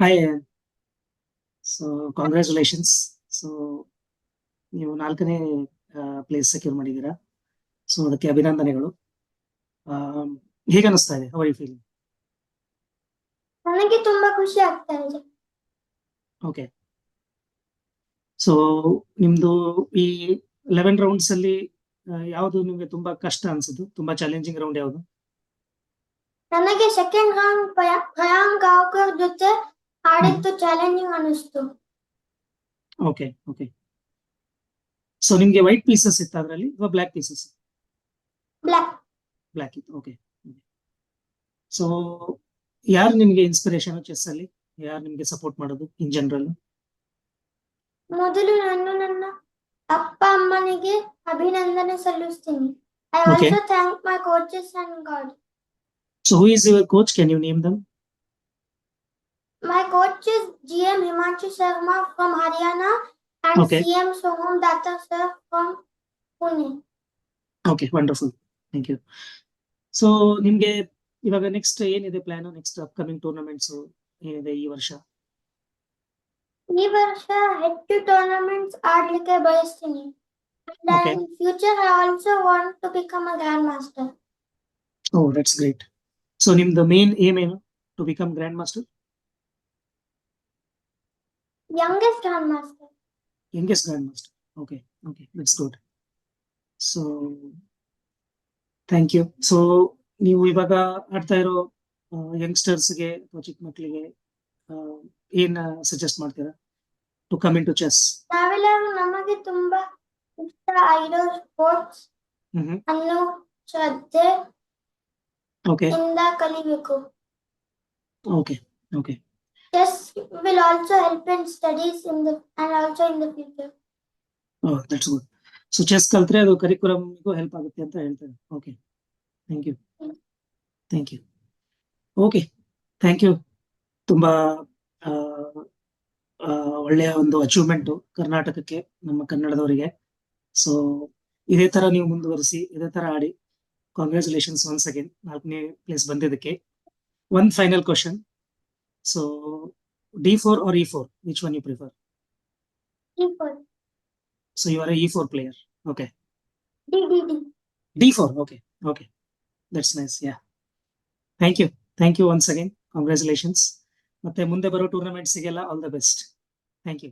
Hi so congratulations so ನೀವು ನಾಲ್ಕನೇ place secure ಮಾಡಿದ್ದೀರಾ? ಸೊ ಅದಕ್ಕೆ ಅಭಿನಂದನೆಗಳು. ಹೇಗೆ ಅನಿಸ್ತಾ ಇದೆ? ಅವರ್ ಯು ಫೀಲ್ ನನಗೆ ತುಂಬಾ ಖುಷಿ ಆಗ್ತಾ ಇದೆ. ಓಕೆ ಸೊ ನಿಮ್ದು ಈ ಲೆವೆನ್ ರೌಂಡ್ಸ್ ಅಲ್ಲಿ ಯಾವುದು ನಿಮ್ಗೆ ತುಂಬಾ ಕಷ್ಟ ಅನ್ಸಿದ್ದು ತುಂಬಾ ಚಾಲೆಂಜಿಂಗ್ ರೌಂಡ್ ಯಾವುದು? ನನಗೆ ಸೆಕೆಂಡ್ ರೌಂಡ್ ಭಯಾಂಕ್ ಗಾವ್ಕರ್ ಜೊತೆ ಆಡಿದ್ದು ಚಾಲೆಂಜಿಂಗ್ ಅನಿಸ್ತು. ಓಕೆ ಓಕೆ ಸೊ ನಿಮ್ಗೆ ವೈಟ್ ಪೀಸಸ್ ಇತ್ತು ಅದರಲ್ಲಿ? ಅಥವಾ ಬ್ಲ್ಯಾಕ್ ಪೀಸಸ್ ಬ್ಲ್ಯಾಕ್ ಬ್ಲ್ಯಾಕ್ ಇತ್ತು ಓಕೆ ಸೊ ಯಾರು ನಿಮ್ಗೆ ಇನ್ಸ್ಪಿರೇಷನ್ ಚೆಸ್ ಅಲ್ಲಿ? ಯಾರು ನಿಮ್ಗೆ ಸಪೋರ್ಟ್ ಮಾಡೋದು ಇನ್ ಜನರಲ್ ಮೊದಲು ನಾನು ನನ್ನ ಅಪ್ಪ ಅಮ್ಮನಿಗೆ ಅಭಿನಂದನೆ ಸಲ್ಲಿಸ್ತೀನಿ. I. Also thank my coaches and god so who is your coach can you name them My coach is G M Himanshu Sharma from Haryana and Okay. C M Soham Datta sir from Pune okay wonderful thank you so ನಿಮ್ಗೆ ಇವಾಗ next ಏನಿದೆ plan next upcoming tournaments ಏನಿದೆ ಈ ವರ್ಷ ಈ ವರ್ಷ ಹೆಚ್ಚು tournaments ಆಡ್ಲಿಕ್ಕೆ ಬಯಸ್ತೀನಿ Okay. In future I also want to become a grandmaster oh that's great so ನಿಮ್ದು ಮೇನ್ ಏಮ್ ಏನು to become grand master Youngest grandmaster. youngest grandmaster. Okay, okay that's good so thank you so ನೀವು ಇವಾಗ ಆಡ್ತಾ ಇರೋ ಯಂಗ್ಸ್ಟರ್ಸ್ಗೆ ಅಥವಾ ಚಿಕ್ಕ ಮಕ್ಕಳಿಗೆ ಏನ್ ಸಜೆಸ್ಟ್ ಮಾಡ್ತೀರಾ? To come into chess ನಾವೆಲ್ಲರೂ ನಮಗೆ ತುಂಬಾ ಇಷ್ಟ ಆಗಿರೋ ಸ್ಪೋರ್ಟ್ಸ್ ಅನ್ನು ಶ್ರದ್ಧೆ ಓಕೆ ಇಂದ ಕಲಿಬೇಕು. Okay okay chess will also help in studies in the, and also in the future. That's good so chess ಕಲ್ತ್ರೆ ಅದು ಕರಿಕ್ಯುಲಮ್ಗೂ ಹೆಲ್ಪ್ ಆಗುತ್ತೆ ಅಂತ ಹೇಳ್ತಾರೆ. Okay thank you thank you okay thank you ತುಂಬಾ ಒಳ್ಳೆಯ ಒಂದು ಅಚೀವ್ಮೆಂಟು ಕರ್ನಾಟಕಕ್ಕೆ, ನಮ್ಮ ಕನ್ನಡದವರಿಗೆ. ಸೊ ಇದೇ ತರ ನೀವು ಮುಂದುವರಿಸಿ, ಇದೇ ತರ ಆಡಿ ಕಾಂಗ್ರ್ಯಾಚುಲೇಷನ್ಸ್ ಒನ್ಸ್ ಅಗೇನ್ ನಾಲ್ಕನೇ ಪ್ಲೇಸ್ ಬಂದಿದ್ದಕ್ಕೆ. ಒಂದ್ final question so D four or E four which one you prefer so you are E four player okay D D D D four okay okay that's nice yeah thank you thank you once again congratulations ಮತ್ತೆ ಮುಂದೆ ಬರೋ ಟೂರ್ನಮೆಂಟ್ಸಿಗೆಲ್ಲ all the best thank you